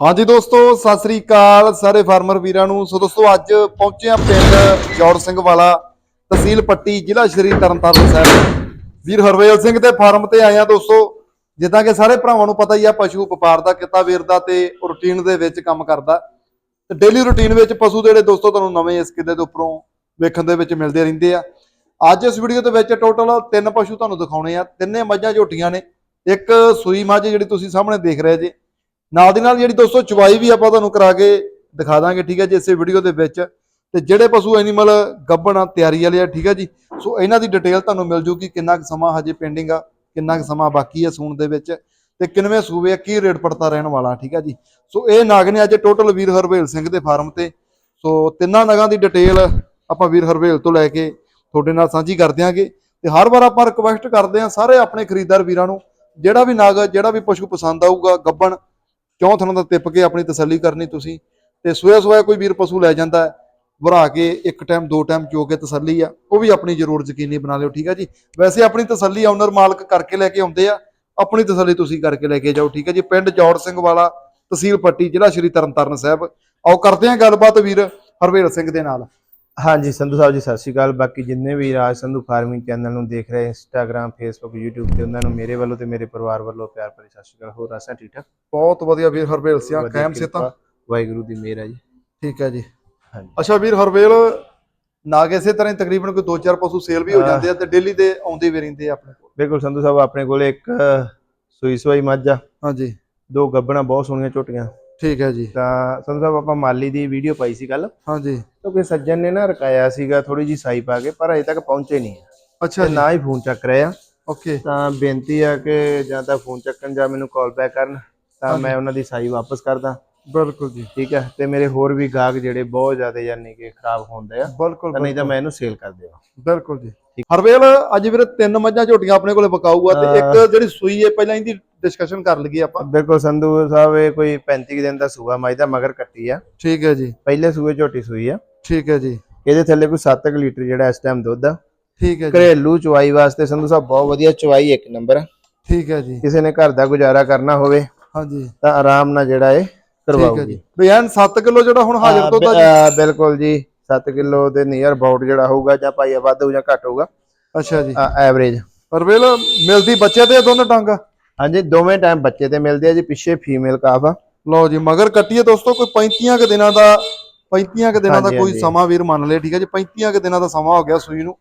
ਹਾਂਜੀ ਦੋਸਤੋ, ਸਤਿ ਸ੍ਰੀ ਅਕਾਲ ਸਾਰੇ ਫਾਰਮਰ ਵੀਰਾਂ ਨੂੰ। ਸੋ ਦੋਸਤੋ, ਅੱਜ ਪਹੁੰਚੇ ਆ ਪਿੰਡ ਜੋੜ ਸਿੰਘ ਵਾਲਾ, ਤਹਿਸੀਲ ਪੱਟੀ, ਜ਼ਿਲ੍ਹਾ ਸ਼੍ਰੀ ਤਰਨਤਾਰਨ ਸਾਹਿਬ। ਵੀਰ ਹਰਵੇਲ ਸਿੰਘ ਦੇ ਫਾਰਮ ਤੇ ਆਏ ਆ ਦੋਸਤੋ। ਜਿੱਦਾਂ ਕਿ ਸਾਰੇ ਭਰਾਵਾਂ ਨੂੰ ਪਤਾ ਹੀ ਆ, ਪਸ਼ੂ ਵਪਾਰ ਦਾ, ਕਿੱਤਾ ਵੀਰ ਦਾ ਤੇ ਰੂਟੀਨ ਦੇ ਵਿੱਚ ਕੰਮ ਕਰਦਾ। ਤੇ ਡੇਲੀ ਰੂਟੀਨ ਵਿੱਚ ਪਸ਼ੂ ਜਿਹੜੇ ਦੋਸਤੋ, ਤੁਹਾਨੂੰ ਨਵੇਂ ਇਸ ਕਿੱਦੇ ਦੇ ਉੱਪਰੋਂ ਵੇਖਣ ਦੇ ਵਿੱਚ ਮਿਲਦੇ ਰਹਿੰਦੇ ਆ। ਅੱਜ ਇਸ ਵੀਡੀਓ ਦੇ ਵਿੱਚ ਟੋਟਲ ਤਿੰਨ ਪਸ਼ੂ ਤੁਹਾਨੂੰ ਦਿਖਾਉਣੇ ਆ। ਤਿੰਨੇ ਮੱਝਾਂ ਝੋਟੀਆਂ ਨੇ। ਇੱਕ ਸੂਈ ਮੱਝ ਜਿਹੜੀ ਤੁਸੀਂ ਸਾਹਮਣੇ ਦੇਖ ਰਹੇ ਜੇ। ਨਾਲ ਦੀ ਨਾਲ ਜਿਹੜੀ ਦੋਸਤੋ ਚਵਾਈ ਵੀ ਆਪਾਂ ਤੁਹਾਨੂੰ ਕਰਾ ਕੇ ਦਿਖਾ ਦਾਂਗੇ, ਠੀਕ ਹੈ ਜੀ, ਇਸੇ ਵੀਡੀਓ ਦੇ ਵਿੱਚ। ਤੇ ਜਿਹੜੇ ਪਸ਼ੂ ਐਨੀਮਲ ਗੱਭਣ ਆ, ਤਿਆਰੀ ਵਾਲੇ ਆ, ਠੀਕ ਹੈ ਜੀ, ਸੋ ਇਹਨਾਂ ਦੀ ਡਿਟੇਲ ਤੁਹਾਨੂੰ ਮਿਲ ਜੂਗੀ ਕਿੰਨਾ ਕੁ ਸਮਾਂ ਹਜੇ ਪੈਂਡਿੰਗ ਆ, ਕਿੰਨਾ ਕੁ ਸਮਾਂ ਬਾਕੀ ਆ ਸੂਣ ਦੇ ਵਿੱਚ, ਤੇ ਕਿੰਨਵੇਂ ਸੂਬੇ ਆ, ਕੀ ਰੇਟ ਪੜਤਾ ਰਹਿਣ ਵਾਲਾ, ਠੀਕ ਹੈ ਜੀ। ਸੋ ਇਹ ਨਾਗ ਨੇ ਅੱਜ ਟੋਟਲ ਵੀਰ ਹਰਵੇਲ ਸਿੰਘ ਦੇ ਫਾਰਮ ਤੇ। ਸੋ ਤਿੰਨਾਂ ਨਗਾਂ ਦੀ ਡਿਟੇਲ ਆਪਾਂ ਵੀਰ ਹਰਵੇਲ ਤੋਂ ਲੈ ਕੇ ਤੁਹਾਡੇ ਨਾਲ ਸਾਂਝੀ ਕਰ ਦਿਆਂਗੇ। ਤੇ ਹਰ ਵਾਰ ਆਪਾਂ ਰਿਕਵੈਸਟ ਕਰਦੇ ਹਾਂ ਸਾਰੇ ਆਪਣੇ ਖਰੀਦਦਾਰ ਵੀਰਾਂ ਨੂੰ, ਜਿਹੜਾ ਵੀ ਨਾਗ, ਜਿਹੜਾ ਵੀ ਪਸ਼ੂ ਪਸੰਦ ਆਊਗਾ ਗੱਬਣ ਕਿਉਂ ਥਣਾ ਦਾ ਤਿੱਪ ਕੇ ਆਪਣੀ ਤਸੱਲੀ ਕਰਨੀ ਤੁਸੀਂ, ਤੇ ਸੋਇਆ ਸੋਇਆ ਕੋਈ ਵੀਰ ਪਸ਼ੂ ਲੈ ਜਾਂਦਾ ਹੈ ਭਰਾ ਕੇ ਇੱਕ ਟਾਈਮ ਦੋ ਟਾਈਮ ਚੋ ਕੇ ਤਸੱਲੀ ਆ, ਉਹ ਵੀ ਆਪਣੀ ਜ਼ਰੂਰ ਯਕੀਨੀ ਬਣਾ ਲਿਓ, ਠੀਕ ਹੈ ਜੀ? ਵੈਸੇ ਆਪਣੀ ਤਸੱਲੀ ਓਨਰ ਮਾਲਕ ਕਰਕੇ ਲੈ ਕੇ ਆਉਂਦੇ ਆ, ਆਪਣੀ ਤਸੱਲੀ ਤੁਸੀਂ ਕਰਕੇ ਲੈ ਕੇ ਜਾਓ, ਠੀਕ ਹੈ ਜੀ? ਪਿੰਡ ਜੌੜ ਸਿੰਘ ਵਾਲਾ, ਤਹਿਸੀਲ ਪੱਟੀ, ਜ਼ਿਲ੍ਹਾ ਸ਼੍ਰੀ ਤਰਨਤਾਰਨ ਸਾਹਿਬ। ਆਓ ਕਰਦੇ ਹਾਂ ਗੱਲਬਾਤ ਵੀਰ ਹਰਵੇਲ ਸਿੰਘ ਦੇ ਨਾਲ। ਹਾਂਜੀ ਸੰਧੂ ਸਾਹਿਬ ਜੀ ਸਤਿ ਸ਼੍ਰੀ ਅਕਾਲ। ਬਾਕੀ ਜਿੰਨੇ ਵੀ ਰਾਜ ਸੰਧੂ ਫਾਰਮਿੰਗ ਚੈਨਲ ਨੂੰ ਦੇਖ ਰਹੇ ਇੰਸਟਾਗ੍ਰam ਫੇਸਬੁੱਕ YouTube ਤੇ ਉਹਨਾਂ ਨੂੰ ਮੇਰੇ ਵੱਲੋਂ ਤੇ ਮੇਰੇ ਪਰਿਵਾਰ ਵੱਲੋਂ ਪਿਆਰ ਭਰੀ ਸਤਿ ਸ਼੍ਰੀ ਅਕਾਲ। ਹੋਰ ਆਸਾਂ ਠੀਕ ਠਾਕ? ਬਹੁਤ ਵਧੀਆ ਵੀਰ ਹਰਵੇਲ ਵਧੀਆ ਕਾਇਮ ਸੇ ਤਾਂ ਕਿਰਪਾ, ਵਾਹਿਗੁਰੂ ਦੀ ਮਿਹਰ ਹੈ ਜੀ। ਠੀਕ ਹੈ ਜੀ। ਹਾਂਜੀ। ਅੱਛਾ ਵੀਰ ਹਰਵੇਲ ਨਾਗ ਇਸੇ ਤਰ੍ਹਾਂ ਹੀ ਤਕਰੀਬਨ ਕੋਈ 2-4 ਪਸ਼ੂ ਸੇਲ ਵੀ ਹੋ ਹਾਂ। ਜਾਂਦੇ ਆ ਤੇ ਡੇਲੀ ਦੇ ਆਉਂਦੇ ਵੀ ਰਹਿੰਦੇ ਆ ਆਪਣੇ ਕੋਲ। ਬਿਲਕੁਲ ਸੰਧੂ ਸਾਹਿਬ ਆਪਣੇ ਕੋਲ ਇੱਕ ਸੂਈ ਸਵਾਈ ਮੱਝ ਆ। ਹਾਂਜੀ। ਦੋ ਗੱਬਣਾ ਬਹੁਤ ਸੋਹਣੀਆਂ ਝੋਟੀਆਂ ਠੀਕ ਹੈ ਜੀ। ਤਾਂ ਸੰਧੂ ਸਾਹਿਬ ਆਪਾਂ ਮਾਲੀ ਦੀ ਵੀਡੀਓ ਪਾਈ ਸੀ ਕੱਲ ਹਾਂਜੀ। ਕਿਉਂਕਿ ਸੱਜਣ ਨੇ ਨਾ ਰਕਾਇਆ ਸੀਗਾ ਥੋੜੀ ਜੀ ਸਾਈ ਪਾ ਕੇ ਪਰ ਅਜੇ ਤੱਕ ਪਹੁੰਚੇ ਨਹੀਂ ਅੱਛਾ ਨਾ ਹੀ ਫੋਨ ਚੱਕ ਰਹੇ ਆ। ਓਕੇ। ਤਾਂ ਬੇਨਤੀ ਆ ਕਿ ਜਾਂ ਤਾਂ ਫੋਨ ਚੱਕਣ ਜਾਂ ਮੈਨੂੰ ਕਾਲ ਬੈਕ ਕਰਨ ਤਾਂ ਮੈਂ ਉਹਨਾਂ ਦੀ ਸਾਈ ਵਾਪਸ ਕਰਦਾ। ਬਿਲਕੁਲ ਜੀ। ਠੀਕ ਹੈ ਤੇ ਮੇਰੇ ਹੋਰ ਵੀ ਗਾਹਕ ਜਿਹੜੇ ਬਹੁਤ ਜ਼ਿਆਦਾ ਯਾਨੀ ਕਿ ਖਰਾਬ ਹੁੰਦੇ ਆ ਬਿਲਕੁਲ ਨਹੀਂ ਤਾਂ ਮੈਂ ਇਹਨੂੰ ਸੇਲ ਕਰ ਦਿਆਂ। ਬਿਲਕੁਲ ਜੀ। ਹਰਵੇਲ ਅੱਜ ਵੀਰ ਤਿੰਨ ਮੱਝਾਂ ਝੋਟੀਆਂ ਆਪਣੇ ਕੋਲੇ ਬਕਾਊ ਆ ਤੇ ਇੱਕ ਜਿਹੜੀ ਸੂਈ ਹੈ ਪਹਿਲਾਂ ਇਹਦੀ ਡਿਸਕਸ਼ਨ ਕਰ ਲਈਏ ਆਪਾਂ। ਬਿਲਕੁਲ ਸੰਧੂ ਸਾਹਿਬ ਇਹ ਕੋਈ 35 ਕੁ ਦਿਨ ਦਾ ਸੂਆ ਮੱਝ ਦਾ ਮਗਰ ਕੱਟੀ ਆ। ਠੀਕ ਹੈ ਜੀ। ਪਹਿਲੇ ਸੂਏ ਝੋਟੀ ਸੂਈ ਆ। ਠੀਕ ਹੈ ਜੀ। ਇਹਦੇ ਥੱਲੇ ਕੋਈ 7 ਲੀਟਰ ਜਿਹੜਾ ਇਸ ਟਾਈਮ ਦੁੱਧ ਆ। ਠੀਕ ਹੈ ਜੀ। ਘਰੇਲੂ ਚਵਾਈ ਵਾਸਤੇ ਸੰਧੂ ਸਾਹਿਬ ਬਹੁਤ ਵਧੀਆ ਚਵਾਈ ਇੱਕ ਨੰਬਰ ਠੀਕ ਹੈ ਜੀ। ਕਿਸੇ ਨੇ ਘਰ ਦਾ ਗੁਜ਼ਾਰਾ ਕਰਨਾ ਹੋਵੇ ਹਾਂਜੀ। ਤਾਂ ਆਰਾਮ ਨਾਲ ਜਿਹੜਾ ਇਹ ਕਰਵਾਉਗੀ। ਵੀ ਐਨ 7 ਕਿਲੋ ਜਿਹੜਾ ਹੁਣ ਹਾਜ਼ਰ ਆ ਜੀ? ਆ, ਬਿਲਕੁਲ ਜੀ 7 ਕਿਲੋ ਦੇ ਨੀਅਰ ਅਬਾਊਟ ਜਿਹੜਾ ਹੋਊਗਾ ਜਾਂ ਭਾਈ ਵੱਧ ਹੋਊ ਜਾਂ ਘੱਟ ਹੋਊਗਾ। ਅੱਛਾ ਜੀ। ਐਵਰੇਜ ਹਰਵੇਲ ਮਿਲਦੀ ਬੱਚੇ ਤੇ ਦੋਨੇ ਟੰਗ ਹਾਂਜੀ ਦੋਵੇਂ ਟਾਈਮ ਬੱਚੇ ਤੇ ਮਿਲਦੇ ਆ ਜੀ ਪਿੱਛੇ ਫੀਮੇਲ ਕਾਫ ਆ। ਲਓ ਜੀ ਮਗਰ ਕੱਟੀਏ ਦੋਸਤੋ ਕੋਈ 35 ਕੁ ਦਿਨਾਂ ਦਾ 35 ਕੁ ਦਿਨਾਂ ਦਾ ਕੋਈ। ਸਮਾਂ ਵੀਰ ਮੰਨ ਲਿਆ ਠੀਕ ਹੈ ਜੀ? 35 ਕੁ ਦਿਨਾਂ ਦਾ ਸਮਾਂ ਹੋ ਗਿਆ ਸੂਈ ਨੂੰ।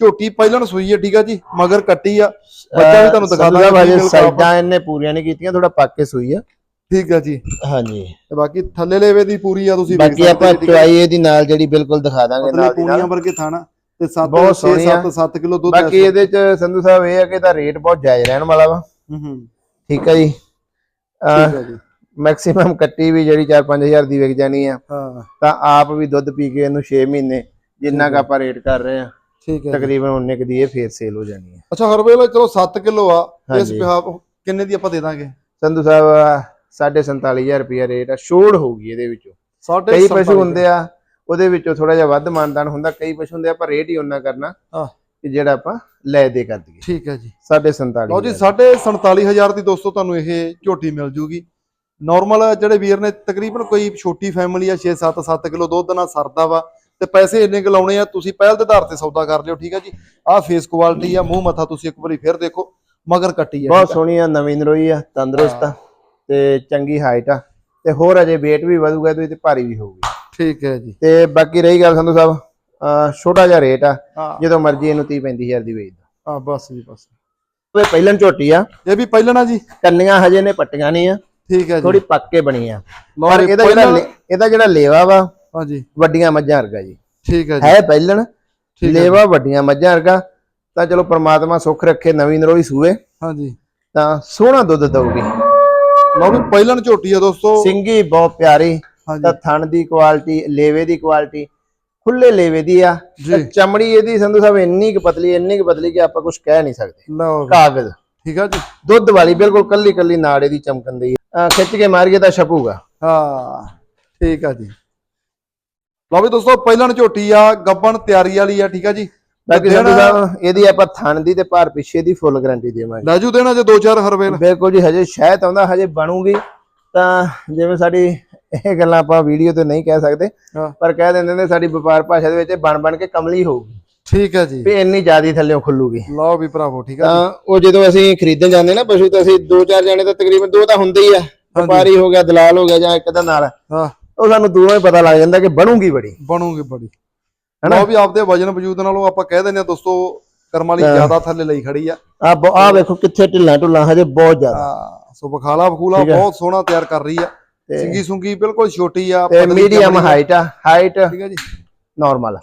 ਝੋਟੀ ਪਹਿਲਾਂ ਸੂਈ ਹੈ ਠੀਕ ਹੈ ਜੀ? ਮਗਰ ਕੱਟੀ ਆ। ਬੱਚਾ ਵੀ ਤੁਹਾਨੂੰ ਦਿਖਾ ਦਾਂਗੇ। ਸਾਈਡਾਂ ਇਹਨੇ ਪੂਰੀਆਂ ਨਹੀਂ ਕੀਤੀਆਂ ਥੋੜਾ ਪੱਕ ਕੇ ਸੂਈ ਆ। ਠੀਕ ਹੈ ਜੀ। ਹਾਂਜੀ। ਤੇ ਬਾਕੀ ਥੱਲੇ ਲੇਵੇ ਦੀ ਪੂਰੀ ਆ ਤੁਸੀਂ ਵੇਖ ਬਾਕੀ ਸਕਦੇ ਆਪਾਂ। ਚੁਆਈ ਇਹਦੀ ਨਾਲ ਜਿਹੜੀ ਬਿਲਕੁਲ ਦਿਖਾ ਦਾਂਗੇ ਮਤਲਬ ਨਾਲ ਦੀ ਪੂਰੀਆਂ ਨਾਲ ਵਰਗੇ ਥਾਣਾ ਤੇ 7 ਬਹੁਤ 6 ਸੋਹਣੀ ਆ। 7 7 ਕਿਲੋ ਦੁੱਧ ਬਾਕੀ ਇਹਦੇ ਚ ਸੰਧੂ ਸਾਹਿਬ ਇਹ ਆ ਕਿ ਇਹਦਾ ਰੇਟ ਬਹੁਤ ਜਾਇਜ਼ ਰਹਿਣ ਵਾਲਾ ਵਾ। ਹੂੰ ਹੂੰ। ਠੀਕ ਹੈ ਜੀ। ਠੀਕ ਹੈ ਜੀ। ਮੈਕਸਿਮਮ ਕੱਟੀ ਵੀ ਜਿਹੜੀ 4-5000 ਦੀ ਵਿਕ ਜਾਣੀ ਆ। ਹਾਂ। ਤਾਂ ਆਪ ਵੀ ਦੁੱਧ ਪੀ ਕੇ ਇਹਨੂੰ 6 ਮਹੀਨੇ ਜਿੰਨਾ ਕ ਆਪਾਂ ਰੇਟ ਕਰ ਰਹੇ ਆ ਠੀਕ ਹੈ। ਤਕਰੀਬਨ ਉਹਨੇ ਕੁ ਦੀ ਇਹ ਫੇਰ ਸੇਲ ਹੋ ਜਾਣੀ ਹੈ ਅੱਛਾ ਹਰਵੇਲ ਚਲੋ 7 ਕਿਲੋ ਆ। ਇਸ ਹਾਂਜੀ। ਬਿਹਾਫ ਕਿੰਨੇ ਦੀ ਆਪਾਂ ਦੇ ਦਾਂਗੇ? ਸੰਧੂ ਸਾਹਿਬ 47500 ਰੁਪਿਆ ਰੇਟ ਆ ਛੋੜ ਹੋਊਗੀ ਇਹਦੇ ਵਿੱਚੋਂ। ਕਈ ਪਸ਼ੂ ਹੁੰਦੇ ਆ ਉਹਦੇ ਵਿੱਚੋਂ ਥੋੜਾ ਜਿਹਾ ਵੱਧ ਮਾਨਦਾਨ ਹੁੰਦਾ ਕਈ ਪਸ਼ੂ ਹੁੰਦੇ ਆ ਪਰ ਰੇਟ ਹੀ ਉਹਨਾਂ ਕਰਨਾ। ਕਿ ਜਿਹੜਾ ਆਪਾਂ ਲੈ ਦੇ ਕਰ ਦਈਏ। ਠੀਕ ਹੈ ਜੀ। 47 ਲਓ ਜੀ 47500 ਦੀ ਦੋਸਤੋ ਤੁਹਾਨੂੰ ਇਹ ਝੋਟੀ ਮਿਲ ਜੂਗੀ। ਨਾਰਮਲ ਜਿਹੜੇ ਵੀਰ ਨੇ ਤਕਰੀਬਨ ਕੋਈ ਛੋਟੀ ਫੈਮਿਲੀ ਆ 6 7 7 ਕਿਲੋ ਦੁੱਧ ਨਾਲ ਸਰਦਾ ਵਾ ਤੇ ਪੈਸੇ ਇੰਨੇ ਕੁ ਲਾਉਣੇ ਆ ਤੁਸੀਂ ਪਹਿਲ ਦੇ ਆਧਾਰ ਤੇ ਸੌਦਾ ਕਰ ਲਿਓ ਠੀਕ ਹੈ ਜੀ। ਆਹ ਫੇਸ ਕੁਆਲਿਟੀ ਆ ਮੂੰਹ ਮੱਥਾ ਤੁਸੀਂ ਇੱਕ ਵਾਰੀ ਫੇਰ ਦੇਖੋ ਮਗਰ ਕੱਟੀ ਆ ਬਹੁਤ ਸੋਹਣੀ ਆ ਨਵੀਂ ਨਰੋਈ ਆ ਤੰਦਰੁਸਤ ਆ। ਤੇ ਚੰਗੀ ਹਾਈਟ ਆ। ਤੇ ਹੋਰ ਅਜੇ weight ਵੀ ਵਧੂਗਾ ਤੇ ਭਾਰੀ ਵੀ ਹੋਊਗੀ। ਠੀਕ ਹੈ ਜੀ। ਤੇ ਬਾਕੀ ਰਹੀ ਗੱਲ ਸੰਧੂ ਸਾਹਿਬ ਛੋਟਾ ਜਿਹਾ ਰੇਟ ਆ ਹਾਂ। ਜਦੋਂ ਮਰਜ਼ੀ ਇਹਨੂੰ 30 35000 ਦੀ ਵੇਚ ਦੋ ਹਾਂ ਬਸ ਜੀ ਬਸ। ਇਹ ਪਹਿਲਨ ਝੋਟੀ ਆ। ਇਹ ਵੀ ਪਹਿਲਾਂ ਨਾ ਜੀ। ਕੰਨੀਆਂ ਹਜੇ ਨੇ ਪੱਟੀਆਂ ਨਹੀਂ ਆ। ਠੀਕ ਹੈ ਜੀ। ਥੋੜੀ ਪੱਕ ਕੇ ਬਣੀ ਆ। ਪਰ ਜੀ, ਇਹਦਾ ਜਿਹੜਾ ਇਹਦਾ ਜਿਹੜਾ ਲੇਵਾ ਵਾ ਹਾਂਜੀ ਵੱਡੀਆਂ ਮੱਝਾਂ ਵਰਗਾ ਜੀ। ਠੀਕ ਹੈ ਜੀ। ਹੈ ਹੈ ਲੇਵਾ ਵੱਡੀਆਂ ਮੱਝਾਂ ਵਰਗਾ। ਤਾਂ ਚਲੋ ਪ੍ਰਮਾਤਮਾ ਸੁੱਖ ਰੱਖੇ ਨਵੀਂ ਨਰੋਈ ਸੂਏ। ਹਾਂਜੀ ਤਾਂ ਸੋਹਣਾ ਦੁੱਧ ਦਊਗੀ। ਲਓ ਵੀ ਪਹਿਲਾਂ ਝੋਟੀ ਆ ਦੋਸਤੋ। ਸਿੰਗੀ ਬਹੁਤ ਪਿਆਰੀ ਤਾਂ ਥਣ ਦੀ ਕੁਆਲਿਟੀ ਲੇਵੇ ਦੀ ਕੁਆਲਿਟੀ ਖੁੱਲੇ ਲੇਵੇ ਦੀ ਆ। ਚਮੜੀ ਇਹਦੀ ਸੰਧੂ ਸਾਹਿਬ ਇੰਨੀ ਕੁ ਪਤਲੀ ਇੰਨੀ ਕੁ ਪਤਲੀ ਕਿ ਆਪਾਂ ਕੁਝ ਕਹਿ ਨਹੀਂ ਸਕਦੇ। ਕਾਗਜ਼। ਠੀਕ ਹੈ ਜੀ। ਦੁੱਧ ਵਾਲੀ ਬਿਲਕੁਲ ਕੱਲੀ ਕੱਲੀ ਨਾੜ ਇਹਦੀ ਚਮਕਣ ਦੀ ਆ। ਖਿੱਚ ਕੇ ਮਾਰੀਏ ਤਾਂ ਛਪੂਗਾ ਹਾਂ ਠੀਕ ਆ ਜੀ। ਲਓ ਵੀ ਦੋਸਤੋ ਪਹਿਲਾਂ ਝੋਟੀ ਆ ਗੱਬਣ ਤਿਆਰੀ ਵਾਲੀ ਆ ਠੀਕ ਆ ਜੀ। ਬਾਕੀ ਤੇ ਸੰਧੂ ਦੇਣਾ- ਸਾਹਿਬ ਇਹਦੀ ਆਪਾਂ ਥਣ ਦੀ ਤੇ ਭਾਰ ਪਿੱਛੇ ਦੀ ਫੁੱਲ ਗਾਰੰਟੀ ਦੇਵਾਂਗੇ। ਲਾਜੂ ਦੇਣਾ ਜੇ ਦੋ ਚਾਰ ਹਰਵੇਲ ਬਿਲਕੁਲ ਜੀ ਹਜੇ ਸ਼ਾਇਦ ਆਉਂਦਾ ਹਜੇ ਬਣੂਗੀ। ਤਾਂ ਜਿਵੇਂ ਸਾਡੀ ਇਹ ਗੱਲਾਂ ਆਪਾਂ ਵੀਡੀਓ ਤੇ ਨਹੀਂ ਕਹਿ ਸਕਦੇ ਹਾਂ। ਪਰ ਕਹਿ ਦਿੰਦੇ ਨੇ ਸਾਡੀ ਵਪਾਰ ਭਾਸ਼ਾ ਦੇ ਵਿੱਚ ਇਹ ਬਣ ਬਣ ਕੇ ਕਮਲੀ ਹੋਊਗੀ। ਠੀਕ ਹੈ ਜੀ। ਵੀ ਇੰਨੀ ਜ਼ਿਆਦੀ ਥੱਲੇੋਂ ਖੁੱਲੂਗੀ। ਲਓ ਵੀ ਭਰਾਵੋ ਠੀਕ ਹੈ ਤਾਂ ਉਹ ਜਦੋਂ ਅਸੀਂ ਖਰੀਦਣ ਜਾਂਦੇ ਨਾ ਪਸ਼ੂ ਤਾਂ ਅਸੀਂ ਦੋ ਚਾਰ ਜਾਣੇ ਤਾਂ ਤਕਰੀਬਨ ਦੋ ਤਾਂ ਹੁੰਦੇ ਹੀ ਆ। ਵਪਾਰੀ ਹੋ ਗਿਆ ਦਲਾਲ ਹੋ ਗਿਆ ਜਾਂ ਇੱਕ ਦਾ ਨਾਲ। ਹਾਂ। ਉਹ ਸਾਨੂੰ ਦੂਰੋਂ ਹੀ ਪਤਾ ਲੱਗ ਜਾਂਦਾ ਕਿ ਬਣੂਗੀ ਬੜੀ। ਬਣੂਗੀ ਬੜੀ। ਹਨਾ? ਲਓ ਵੀ ਆਪਦੇ ਵਜਨ ਵਜੂਦ ਨਾਲੋਂ ਆਪਾਂ ਕਹਿ ਦਿੰਦੇ ਆ ਦੋਸਤੋ ਕਰਮ ਵਾਲੀ ਜ਼ਿਆਦਾ ਥੱਲੇ ਲਈ ਖੜੀ ਆ। ਆ ਆ ਵੇਖੋ ਕਿੱਥੇ ਢਿੱਲਾਂ ਢੁੱਲਾਂ ਹਜੇ ਬਹੁਤ ਜ਼ਿਆਦਾ। ਹਾਂ, ਸੋ ਬਖਾਲਾ ਬਖੂਲਾ। ਬਹੁਤ ਸੋਹਣਾ ਤਿਆਰ ਕਰ ਰਹੀ ਆ। ਸਿੰਗੀ ਸੁੰਗੀ ਬਿਲਕੁਲ ਛੋਟੀ ਆ ਤੇ ਮੀਡੀਅਮ ਆ, ਹਾਈਟ ਆ ਹਾਈਟ ਠੀਕ ਹੈ ਜੀ। ਨਾਰਮਲ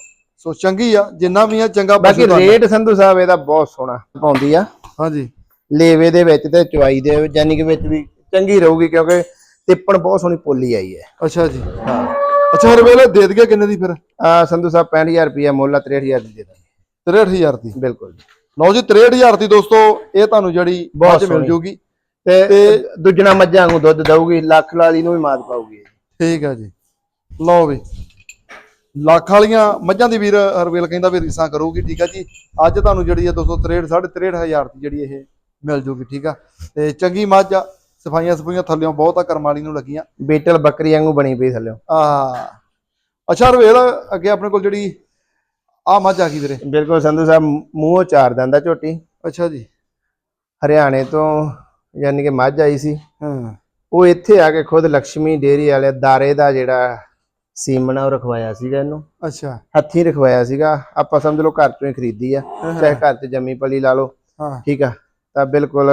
ਸੋ ਚੰਗੀ ਆ ਜਿੰਨਾ ਵੀ ਆ ਚੰਗਾ ਬਾਕੀ ਰੇਟ ਸੰਧੂ ਸਾਹਿਬ ਇਹਦਾ ਬਹੁਤ ਸੋਹਣਾ ਪਾਉਂਦੀ ਆ। ਹਾਂਜੀ। ਲੇਵੇ ਦੇ ਵਿੱਚ ਤੇ ਚੁਆਈ ਦੇ ਯਾਨੀ ਕਿ ਵਿੱਚ ਵੀ ਚੰਗੀ ਰਹੂਗੀ ਕਿਉਂਕਿ ਤਿੱਪਣ ਬਹੁਤ ਸੋਹਣੀ ਪੋਲੀ ਆਈ ਹੈ। ਅੱਛਾ ਜੀ। ਹਾਂ। ਅੱਛਾ ਹਰ ਵੇਲੇ ਦੇ ਦਈਏ ਕਿੰਨੇ ਦੀ ਫਿਰ? ਆ ਸੰਧੂ ਸਾਹਿਬ 65000 ਰੁਪਇਆ ਮੁੱਲ ਆ 63000 ਦੀ ਦੇ ਦਾਂਗੇ। 63000 ਦੀ? ਬਿਲਕੁਲ ਜੀ। ਲਓ ਜੀ 63000 ਦੀ ਦੋਸਤੋ ਇਹ ਤੁਹਾਨੂੰ ਜਿਹੜੀ ਮੱਝ ਮਿਲ ਸੋਹਣੀ। ਜੂਗੀ। ਤੇ ਤੇ- ਦੁੱਜਣਾ ਮੱਝਾਂ ਨੂੰ ਦੁੱਧ ਦਊਗੀ ਲੱਖ ਲਾਲੀ ਨੂੰ ਵੀ ਮਾਤ ਪਾਊਗੀ। ਠੀਕ ਹੈ ਜੀ। ਲਓ ਵੀ ਲੱਖ ਵਾਲੀਆਂ ਮੱਝਾਂ ਦੀ ਵੀਰ ਹਰਵੇਲ ਕਹਿੰਦਾ ਵੀ ਰੀਸਾਂ ਕਰੂਗੀ ਠੀਕ ਆ ਜੀ। ਅੱਜ ਤੁਹਾਨੂੰ ਜਿਹੜੀ ਹੈ 263 63000 ਦੀ ਜਿਹੜੀ ਇਹ ਮਿਲ ਜੂਗੀ ਠੀਕ ਆ। ਤੇ ਚੰਗੀ ਮੱਝ ਆ। ਸਫਾਈਆਂ ਸਫਾਈਆਂ ਥੱਲਿਓਂ ਬਹੁਤ ਕਰਮਾਲੀ ਨੂੰ ਲੱਗੀਆਂ। ਬੀਟਲ ਬੱਕਰੀ ਵਾਂਗੂ ਬਣੀ ਪਈ ਥੱਲੇ ਆ। ਅੱਛਾ ਹਰਵੇਲ ਅੱਗੇ ਆਪਣੇ ਕੋਲ ਜਿਹੜੀ ਆ ਮੱਝ ਆ ਗਈ ਵੀਰੇ। ਬਿਲਕੁਲ ਸੰਧੂ ਸਾਹਿਬ ਮੂੰਹੋਂ ਚਾਰ ਦੰਦਾ ਝੋਟੀ। ਅੱਛਾ ਜੀ। ਹਰਿਆਣੇ ਤੋਂ ਯਾਨੀ ਕਿ ਮੱਝ ਆਈ ਸੀ। ਹਾਂ। ਉਹ ਇੱਥੇ ਆ ਕੇ ਖੁਦ ਲక్ష్ਮੀ ਡੇਰੀ ਵਾਲੇ ਦਾਰੇ ਦਾ ਜਿਹੜਾ ਸੀਮਨ ਉਹ ਰਖਵਾਇਆ ਸੀਗਾ ਇਹਨੂੰ। ਅੱਛਾ। ਹੱਥੀਂ ਰਖਵਾਇਆ ਸੀਗਾ। ਆਪਾਂ ਸਮਝ ਲਓ ਘਰ ਚੋਂ ਹੀ ਖਰੀਦੀ ਆ। ਚਾਹੇ ਘਰ 'ਚ ਜੰਮੀ ਪਲੀ ਲਾ ਲਓ। ਹਾਂ। ਠੀਕ ਆ। ਤਾਂ ਬਿਲਕੁਲ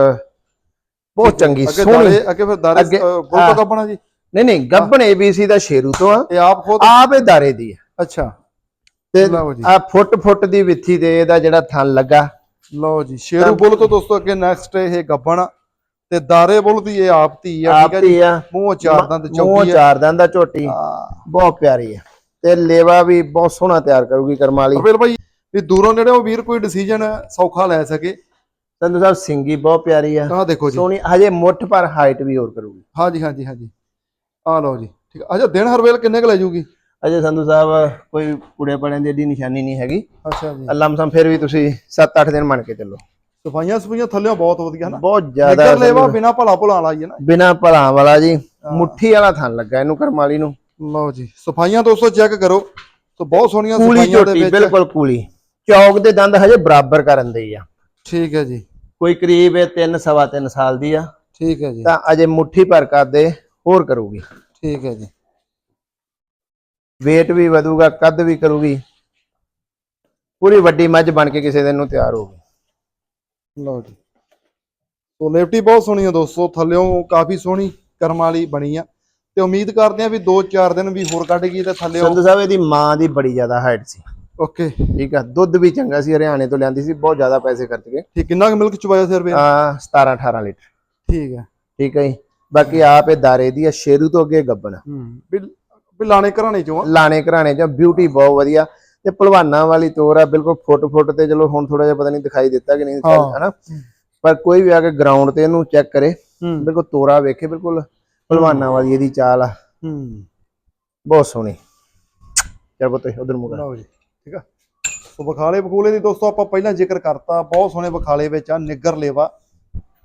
ਬਹੁਤ ਚੰਗੀ ਸੋਹਣੀ। ਅੱਗੇ ਫਿਰ ਦਾਰੇ ਅੱਗੇ- ਬੋਲ ਹਾਂ। ਤੋਂ ਕੱਪਣਾ ਜੀ। ਨਹੀਂ ਨਹੀਂ ਗੱਬਣ ਏਬੀਸੀ ਦਾ ਸ਼ੇਰੂ ਤੋਂ ਆ। ਇਹ ਆਪ ਖੁਦ? ਆਪ ਇਹ ਦਾਰੇ ਦੀ ਆ। ਅੱਛਾ। ਤੇ ਆ ਫੁੱਟ ਫੁੱਟ ਦੀ ਵਿੱਥੀ ਤੇ ਇਹਦਾ ਜਿਹੜਾ ਥਣ ਲੱਗਾ। ਲਓ ਜੀ ਸ਼ੇਰੂ ਬੁੱਲ ਤੋਂ ਦੋਸਤੋ ਅੱਗੇ ਨੈਕਸਟ ਇਹ ਗੱਬਣ ਤੇ ਦਾਰੇ ਬੁੱਲ ਦੀ ਇਹ ਆਪ ਧੀ ਆ ਠੀਕ ਹੈ ਜੀ। ਦੀ ਆ। ਮੂੰਹ ਚਾਰ ਦੰਦ ਮੂੰਹ ਚੌਕੀ ਆ। ਚਾਰ ਦੰਦ ਦਾ ਝੋਟੀ। ਬਹੁਤ ਪਿਆਰੀ ਆ। ਤੇ ਲੇਵਾ ਵੀ ਬਹੁਤ ਸੋਹਣਾ ਤਿਆਰ ਕਰੂਗੀ ਕਰਮ ਵਾਲੀ। ਰਵੇਲ ਭਾਈ ਵੀ ਦੂਰੋਂ ਨੇੜੇ ਉਹ ਵੀਰ ਕੋਈ ਡਿਸੀਜਨ ਸੌਖਾ ਲੈ ਸਕੇ। ਸੰਧੂ ਸਾਹਿਬ ਸਿੰਗੀ ਬਹੁਤ ਪਿਆਰੀ ਆ। ਆਹ ਦੇਖੋ ਜੀ। ਸੋਹਣੀ ਹਜੇ ਮੁੱਠ ਪਰ ਹਾਈਟ ਵੀ ਹੋਰ ਕਰੂਗੀ। ਹਾਂਜੀ ਹਾਂਜੀ ਹਾਂਜੀ। ਆ ਲਓ ਜੀ ਠੀਕ ਆ। ਅੱਛਾ ਦਿਨ ਹਰਵੇਲ ਕਿੰਨੇ ਕੁ ਲੈ ਜੂਗੀ? ਅਜੇ ਸੰਧੂ ਸਾਹਿਬ ਕੋਈ ਕੁੜੇ ਪੜਨ ਦੀ ਏਡੀ ਨਿਸ਼ਾਨੀ ਨਹੀਂ ਹੈਗੀ। ਅੱਛਾ ਜੀ। ਲਮਸਮ ਫਿਰ ਵੀ ਤੁਸੀਂ 7-8 ਦਿਨ ਮੰਨ ਕੇ ਚੱਲੋ। ਸਫਾਈਆਂ ਸਫਾਈਆਂ ਥੱਲਿਓਂ ਬਹੁਤ ਵਧੀਆ ਨਾ। ਬਹੁਤ ਜ਼ਿਆਦਾ ਨਿੱਕਰ ਲੈਵਾ ਬਿਨਾ ਭਲਾ ਭੁਲਾ ਲਾਈ ਹੈ ਨਾ। ਬਿਨਾ ਭਲਾਂ ਵਾਲਾ ਜੀ ਮੁੱਠੀ ਵਾਲਾ ਥਣ ਲੱਗਾ ਇਹਨੂੰ ਕਰਮ ਵਾਲੀ ਨੂੰ। ਲਓ ਜੀ ਸਫਾਈਆਂ ਦੋਸਤੋ ਚੈੱਕ ਕਰੋ। ਸੋ ਬਹੁਤ ਸੋਹਣੀਆਂ ਸਫਾਈਆਂ ਦੇ ਵਿੱਚ। ਬਿਲਕੁਲ ਕੂਲੀ। ਚੌਕ ਦੇ ਦੰਦ ਹਜੇ ਬਰਾਬਰ ਕਰਨ ਦੇ ਆ। ਠੀਕ ਹੈ ਜੀ। ਕੋਈ ਕਰੀਬ ਇਹ 3 ਸਵਾ 3 ਸਾਲ ਦੀ ਆ। ਠੀਕ ਹੈ ਜੀ। ਤਾਂ ਅਜੇ ਮੁੱਠੀ ਭਰ ਕਰਦੇ ਹੋਰ ਕਰੂਗੀ। ਠੀਕ ਹੈ ਜੀ। weight ਵੀ ਵਧੂਗਾ ਕੱਦ ਵੀ ਕਰੂਗੀ। ਪੂਰੀ ਵੱਡੀ ਮੱਝ ਬਣ ਕੇ ਕਿਸੇ ਦਿਨ ਨੂੰ ਤਿਆਰ ਹੋਊਗੀ। ਲਓ ਜੀ। ਸੋ ਲਿਫਟੀ ਬਹੁਤ ਸੋਹਣੀ ਆ ਦੋਸਤੋ ਥੱਲਿਓਂ ਕਾਫੀ ਸੋਹਣੀ ਕਰਮ ਵਾਲੀ ਬਣੀ ਆ। ਤੇ ਉਮੀਦ ਕਰਦੇ ਆ ਵੀ 2-4 ਦਿਨ ਵੀ ਹੋਰ ਕੱਢੇਗੀ ਤੇ ਥੱਲਿਓਂ ਸੰਧੂ ਸਾਹਿਬ ਇਹਦੀ ਮਾਂ ਦੀ ਬੜੀ ਜ਼ਿਆਦਾ ਹਾਈਟ ਸੀ। ਓਕੇ। ਠੀਕ ਆ ਦੁੱਧ ਵੀ ਚੰਗਾ ਸੀ ਹਰਿਆਣੇ ਤੋਂ ਲਿਆਂਦੀ ਸੀ ਬਹੁਤ ਜ਼ਿਆਦਾ ਪੈਸੇ ਖਰਚ ਗਏ। ਠੀਕ ਕਿੰਨਾ ਕੁ ਮਿਲਕ ਚਵਾਇਆ ਸੀ ਰੁਪਏ ਆ 17 18 ਲੀਟਰ। ਠੀਕ ਹੈ ਠੀਕ ਹੈ ਜੀ। ਬਾਕੀ ਆਪ ਇਹ ਦਾਰੇ ਦੀ ਆ ਸ਼ੇਰੂ ਤੋਂ ਅੱਗੇ ਗੱਬਣ। ਹੂੰ ਵੀ ਲਾਣੇ ਘਰਾਣੇ ਚੋਂ ਆ? ਲਾਣੇ ਘਰਾਣੇ ਚ ਬਿਊਟੀ ਬਹੁਤ ਵਧੀਆ। ਤੇ ਭਲਵਾਨਾਂ ਵਾਲੀ ਤੋਰ ਆ ਬਿਲਕੁਲ ਫੁੱਟ ਫੁੱਟ ਤੇ ਚਲੋ ਹੁਣ ਥੋੜਾ ਜਿਹਾ ਪਤਾ ਨਹੀਂ ਦਿਖਾਈ ਦਿੱਤਾ ਕਿ ਨਹੀਂ ਹਾਂ। ਹਨਾ? ਪਰ ਕੋਈ ਵੀ ਆ ਕੇ ਗਰਾਊਂਡ ਤੇ ਇਹਨੂੰ ਚੈੱਕ ਕਰੇ ਹੂੰ। ਬਿਲਕੁਲ ਤੋਰਾ ਵੇਖੇ ਬਿਲਕੁਲ ਭਲਵਾਨਾਂ ਵਾਲੀ ਇਹਦੀ ਚਾਲ ਆ। ਹੂੰ। ਬਹੁਤ ਸੋਹਣੀ। ਚਲ ਬਤੇ ਉਧਰ ਮੁਗਾ ਲਓ ਜੀ। ਆ ਸੋ ਬਖਾਲੇ ਬਖੂਲੇ ਦੀ ਦੋਸਤੋ, ਆਪਾਂ ਪਹਿਲਾਂ ਜ਼ਿਕਰ ਕਰਤਾ, ਬਹੁਤ ਸੋਹਣੇ ਬਖਾਲੇ ਵਿੱਚ ਆ ਨਿੱਗਰ ਲੇਵਾ।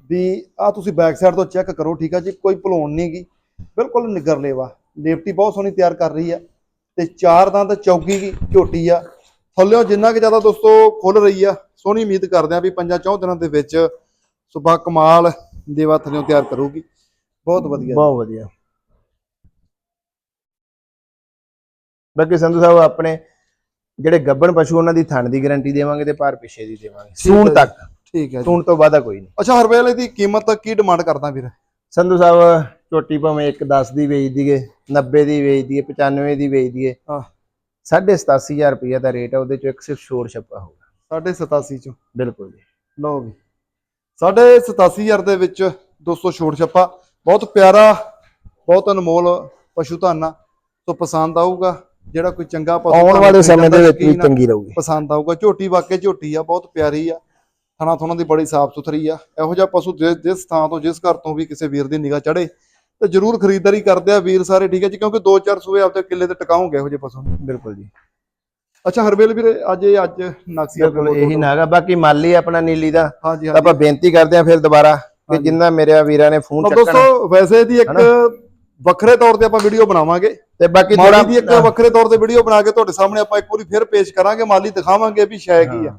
ਵੀ ਆ ਤੁਸੀਂ ਬੈਕ ਸਾਈਡ ਤੋਂ ਚੈੱਕ ਕਰੋ, ਠੀਕ ਆ ਜੀ, ਕੋਈ ਭਲੋਣ ਨਹੀਂ ਗੀ। ਬਿਲਕੁਲ ਨਿੱਗਰ ਲੇਵਾ। ਲੇਫਟੀ ਬਹੁਤ ਸੋਹਣੀ ਤਿਆਰ ਕਰ ਰਹੀ ਆ, ਤੇ ਚਾਰ ਦੰਦ ਚੌਕੀ ਦੀ ਝੋਟੀ ਆ। ਥੱਲਿਓ ਜਿੰਨਾ ਕਿ ਜ਼ਿਆਦਾ ਦੋਸਤੋ ਖੁੱਲ ਰਹੀ ਆ, ਸੋਹਣੀ ਉਮੀਦ ਕਰਦੇ ਆ ਵੀ ਪੰਜਾਂ ਚੌਂ ਦਿਨਾਂ ਦੇ ਵਿੱਚ ਸੁਬਾ ਕਮਾਲ ਦੇਵਾ ਥੱਲਿਓਂ ਤਿਆਰ ਕਰੂਗੀ। ਬਹੁਤ ਵਧੀਆ। ਬਹੁਤ ਵਧੀਆ। ਬਾਕੀ ਸੰਧੂ ਸਾਹਿਬ, ਆਪਣੇ ਜਿਹੜੇ ਗੱਬਣ ਪਸ਼ੂ ਉਹਨਾਂ ਦੀ ਥਣ ਦੀ ਗਾਰੰਟੀ ਦੇਵਾਂਗੇ ਤੇ ਭਾਰ ਪਿੱਛੇ ਦੀ ਦੇਵਾਂਗੇ। ਸੂਣ। ਤੱਕ। ਠੀਕ ਹੈ ਜੀ। ਸੂਣ ਤੋਂ ਵਾਧਾ ਕੋਈ ਨਹੀਂ। ਅੱਛਾ ਹਰਵੇਲ ਇਹਦੀ ਕੀਮਤ ਕੀ ਡਿਮਾਂਡ ਕਰਦਾ ਵੀਰ? ਸੰਧੂ ਸਾਹਿਬ ਝੋਟੀ ਭਾਵੇਂ 1 10 ਦੀ ਵੇਚ ਦਈਏ 90 ਦੀ ਵੇਚ ਦਈਏ 95 ਦੀ ਵੇਚ ਦਈਏ ਹਾਂ। 87500 ਰੁਪਏ ਦਾ ਰੇਟ ਹੈ ਉਹਦੇ ਚੋਂ ਇੱਕ ਸਿਰਫ ਸ਼ੋਰ ਛੱਪਾ ਹੋਊਗਾ। 87 ਚੋਂ? ਬਿਲਕੁਲ ਜੀ। ਲਓ ਵੀ। ਸਾਡੇ 87000 ਦੇ ਵਿੱਚ 200 ਛੋਟ ਛੱਪਾ। ਬਹੁਤ ਪਿਆਰਾ ਬਹੁਤ ਅਨਮੋਲ ਪਸ਼ੂ ਧਨ ਆ। ਸੋ ਪਸੰਦ ਆਊਗਾ। ਜਿਹੜਾ ਕੋਈ ਚੰਗਾ ਪਸ਼ੂ ਆਉਣ ਵਾਲੇ ਸਮੇਂ ਦਾ ਵਿੱਚ ਵੀ ਚੰਗੀ ਰਹੂਗੀ। ਪਸੰਦ ਆਊਗਾ। ਝੋਟੀ ਵਾਕੇ ਝੋਟੀ ਆ ਬਹੁਤ ਪਿਆਰੀ ਆ। ਥਣਾ ਥੁਣਾ ਦੀ ਬੜੀ ਸਾਫ਼ ਸੁਥਰੀ ਆ। ਇਹੋ ਜਿਹਾ ਪਸ਼ੂ ਜਿਸ ਜਿਸ ਥਾਂ ਤੋਂ ਜਿਸ ਘਰ ਤੋਂ ਵੀ ਕਿਸੇ ਵੀਰ ਦੀ ਨਿਗਾਹ ਚੜੇ ਤੇ ਜਰੂਰ ਖਰੀਦਦਾਰੀ ਕਰਦੇ ਆ ਵੀਰ ਸਾਰੇ ਠੀਕ ਹੈ ਜੀ? ਕਿਉਂਕਿ 2-4 ਸੂਏ ਆਪਦੇ ਕਿੱਲੇ ਤੇ ਟਿਕਾਉਂਗੇ ਇਹੋ ਜਿਹੇ ਪਸ਼ੂ। ਬਿਲਕੁਲ ਜੀ। ਅੱਛਾ ਹਰਬੇਲ ਵੀਰੇ ਅੱਜ ਇਹ ਅੱਜ ਨਾਕਸੀ ਆਪਣੇ ਬਿਲਕੁਲ ਕੋਲ ਇਹੀ ਨਾਗਾ ਬਾਕੀ ਮਾਲੀ ਆਪਣਾ ਨੀਲੀ ਦਾ। ਆਪਾਂ ਬੇਨਤੀ ਕਰਦੇ ਆ ਫਿਰ ਦੁਬਾਰਾ ਕਿ। ਜਿੰਨਾ ਮੇਰੇ ਵੀਰਾਂ ਨੇ ਫੋਨ ਚੱਕਣਾ ਦੋਸਤੋ ਵੈਸੇ ਦੀ ਇੱਕ ਵੱਖਰੇ ਤੌਰ ਤੇ ਆਪਾਂ ਵੀਡੀਓ ਬਣਾਵਾਂਗੇ। ਤੇ ਬਾਕੀ ਥੋੜਾ ਮਾਲੀ ਦੀ ਇੱਕ ਵੱਖਰੇ ਤੌਰ ਤੇ ਵੀਡੀਓ ਬਣਾ ਕੇ ਤੁਹਾਡੇ ਸਾਹਮਣੇ ਆਪਾਂ ਇੱਕ ਵਾਰੀ ਫਿਰ ਪੇਸ਼ ਕਰਾਂਗੇ ਮਾਲੀ ਦਿਖਾਵਾਂਗੇ ਵੀ ਸ਼ੈ ਕੀ ਆ।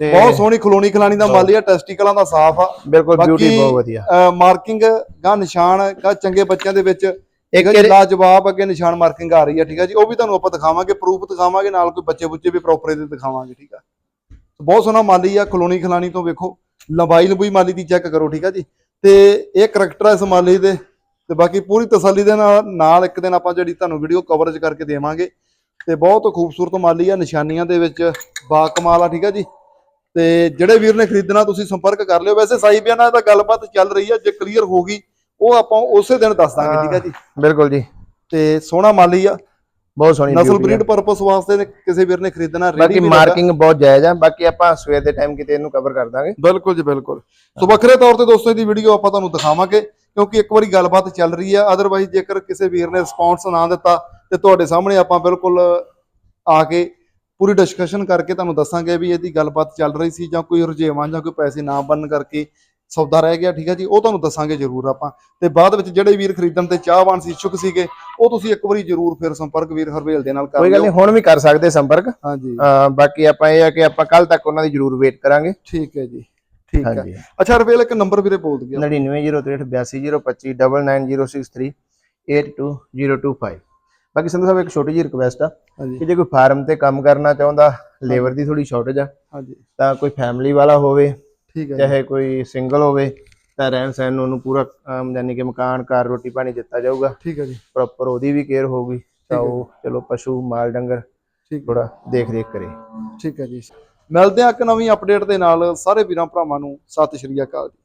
ਤੇ ਬਹੁਤ ਸੋਹਣੀ ਖਲੋਣੀ ਖਲਾਣੀ ਦਾ ਮਾਲੀ ਆ ਟੈਸਟੀਕਲਾਂ ਦਾ ਸਾਫ਼ ਆ। ਬਿਲਕੁਲ ਬਿਊਟੀ ਬਹੁਤ ਵਧੀਆ। ਮਾਰਕਿੰਗ ਗਾ ਨਿਸ਼ਾਨ ਗਾ ਚੰਗੇ ਬੱਚਿਆਂ ਦੇ ਵਿੱਚ। ਇੱਕ ਲਾਜਵਾਬ ਅੱਗੇ ਨਿਸ਼ਾਨ ਮਾਰਕਿੰਗ ਆ ਰਹੀ ਆ ਠੀਕ ਆ ਜੀ? ਉਹ ਵੀ ਤੁਹਾਨੂੰ ਆਪਾਂ ਦਿਖਾਵਾਂਗੇ ਪ੍ਰੂਫ ਦਿਖਾਵਾਂਗੇ ਨਾਲ ਕੋਈ ਬੱਚੇ ਬੁੱਚੇ ਵੀ ਪ੍ਰੋਪਰ ਇਹਦੇ ਦਿਖਾਵਾਂਗੇ ਠੀਕ ਆ? ਬਹੁਤ ਸੋਹਣਾ ਮਾਲੀ ਆ ਕਲੋਨੀ ਖਲਾਣੀ ਤੋਂ ਵੇਖੋ। ਲੰਬਾਈ ਲੰਬੂਈ ਮਾਲੀ ਦੀ ਚੈੱਕ ਕਰੋ ਠੀਕ ਆ ਜੀ? ਤੇ ਇਹ ਕਰੈਕਟਰ ਆ ਇਸ ਮਾਲੀ ਦੇ। ਤੇ ਬਾਕੀ ਪੂਰੀ ਤਸੱਲੀ ਦੇ ਨਾਲ ਨਾਲ ਇੱਕ ਦਿਨ ਆਪਾਂ ਜਿਹੜੀ ਤੁਹਾਨੂੰ ਵੀਡੀਓ ਕਵਰੇਜ ਕਰਕੇ ਦੇਵਾਂਗੇ। ਤੇ ਬਹੁਤ ਖੂਬਸੂਰਤ ਮਾਲੀ ਆ ਨਿਸ਼ਾਨੀਆਂ ਦੇ ਵਿੱਚ ਬਾ ਕਮਾਲ ਆ ਠੀਕ ਆ ਜੀ? ਤੇ ਜਿਹੜੇ ਵੀਰ ਨੇ ਖਰੀਦਣਾ ਤੁਸੀਂ ਸੰਪਰਕ ਕਰ ਲਿਓ। ਵੈਸੇ ਸਾਈ ਬਿਆਨਾਂ ਦਾ ਗੱਲਬਾਤ ਚੱਲ ਰਹੀ ਆ ਜੇ ਕਲੀਅਰ ਹੋ ਗਈ ਉਹ ਆਪਾਂ ਉਸੇ ਦਿਨ ਦੱਸ ਦਾਂਗੇ ਠੀਕ ਆ ਜੀ? ਬਿਲਕੁਲ ਜੀ। ਤੇ ਸੋਹਣਾ ਮਾਲੀ ਆ। ਬਹੁਤ ਸੋਹਣੀ ਨਸਲ। ਬਰੀਡ ਪਰਪਸ ਵਾਸਤੇ ਕਿਸੇ ਵੀਰ ਨੇ ਖਰੀਦਣਾ ਬਾਕੀ। ਮਾਰਕਿੰਗ ਬਹੁਤ ਜਾਇਜ਼ ਆ ਬਾਕੀ ਆਪਾਂ ਸਵੇਰ ਦੇ ਟਾਈਮ ਕਿਤੇ ਇਹਨੂੰ ਕਵਰ ਕਰ ਦਾਂਗੇ ਬਿਲਕੁਲ ਜੀ ਬਿਲਕੁਲ ਸੋ ਵੱਖਰੇ ਤੌਰ ਤੇ ਦੋਸਤੋ ਇਹਦੀ ਵੀਡੀਓ ਆਪਾਂ ਤੁਹਾਨੂੰ ਦਿਖਾਵਾਂਗੇ ਕਿਉਂਕਿ ਇੱਕ ਵਾਰੀ ਗੱਲਬਾਤ ਚੱਲ ਰਹੀ ਆ ਅਦਰਵਾਈਜ਼ ਜੇਕਰ ਕਿਸੇ ਵੀਰ ਨੇ ਰਿਸਪੌਂਸ ਨਾ ਦਿੱਤਾ ਤੇ ਤੁਹਾਡੇ ਸਾਹਮਣੇ ਆਪਾਂ ਬਿਲਕੁਲ ਆ ਕੇ ਪੂਰੀ ਡਿਸਕਸ਼ਨ ਕਰਕੇ ਤੁਹਾਨੂੰ ਦੱਸਾਂਗੇ ਵੀ ਇਹਦੀ ਗੱਲਬਾਤ ਚੱਲ ਰਹੀ ਸੀ ਜਾਂ ਕੋਈ ਰੁਝੇਵਾਂ ਜਾਂ ਕੋਈ ਪੈਸੇ ਨਾ ਬਣਨ ਕਰਕੇ ਸੌਦਾ ਰਹਿ ਗਿਆ ਠੀਕ ਹੈ ਜੀ ਉਹ ਤੁਹਾਨੂੰ ਦੱਸਾਂਗੇ ਜ਼ਰੂਰ ਆਪਾਂ। ਤੇ ਬਾਅਦ ਵਿੱਚ ਜਿਹੜੇ ਵੀਰ ਖਰੀਦਣ ਤੇ ਚਾਹਵਾਨ ਸੀ ਇਛੁਕ ਸੀਗੇ ਉਹ ਤੁਸੀਂ ਇੱਕ ਵਾਰੀ ਜ਼ਰੂਰ ਫਿਰ ਸੰਪਰਕ ਵੀਰ ਹਰਵੇਲ ਦੇ ਨਾਲ ਕਰ ਕੋਈ ਗੱਲ ਨਹੀਂ ਲਿਓ ਹੁਣ ਵੀ ਕਰ ਸਕਦੇ ਸੰਪਰਕ। ਹਾਂਜੀ। ਬਾਕੀ ਆਪਾਂ ਇਹ ਆ ਕਿ ਆਪਾਂ ਕੱਲ ਤੱਕ ਉਹਨਾਂ ਦੀ ਜ਼ਰੂਰ ਵੇਟ ਕਰਾਂਗੇ। ਠੀਕ ਹੈ ਜੀ ਠੀਕ ਹੈ। ਅੱਛਾ ਹਰਵੇਲ ਇੱਕ ਨੰਬਰ ਵੀਰੇ ਬੋਲ ਦਿਓ। 9903825025 99063 ਬਾਕੀ ਸੰਧੂ ਸਾਹਿਬ ਇੱਕ ਛੋਟੀ ਜਿਹੀ ਰਿਕੁਐਸਟ ਆ ਕਿ ਜੇ ਕੋਈ ਫਾਰਮ ਤੇ ਕੰਮ ਕਰਨਾ ਚਾਹੁੰਦਾ ਲੇਬਰ ਦੀ ਥੋੜੀ ਸ਼ਾਰਟੇਜ ਆ ਹਾਂਜੀ। ਤਾਂ ਕੋਈ ਫੈਮਿਲੀ ਵਾਲਾ ਹੋਵੇ ਠੀਕ ਹੈ। ਚਾਹੇ ਕੋਈ ਸਿੰਗਲ ਹੋਵੇ ਤਾਂ ਰਹਿਣ ਸਹਿਣ ਨੂੰ ਉਹਨੂੰ ਪੂਰਾ ਅਮ, ਯਾਨੀ ਕਿ ਮਕਾਨ ਘਰ ਰੋਟੀ ਪਾਣੀ ਦਿੱਤਾ ਜਾਊਗਾ। ਠੀਕ ਹੈ ਜੀ। ਪ੍ਰੋਪਰ ਉਹਦੀ ਵੀ ਕੇਅਰ ਹੋਊਗੀ। ਤਾਂ ਉਹ ਚਲੋ ਪਸ਼ੂ ਮਾਲ ਡੰਗਰ ਠੀਕ ਥੋੜਾ ਦੇਖ ਰੇਖ ਕਰੇ। ਠੀਕ ਹੈ ਜੀ। ਮਿਲਦੇ ਆ ਇੱਕ ਨਵੀਂ ਅਪਡੇਟ ਦੇ ਨਾਲ। ਸਾਰੇ ਵੀਰਾਂ ਭਰਾਵਾਂ ਨੂੰ ਸਤਿ ਸ਼੍ਰੀ ਅਕਾਲ ਜੀ।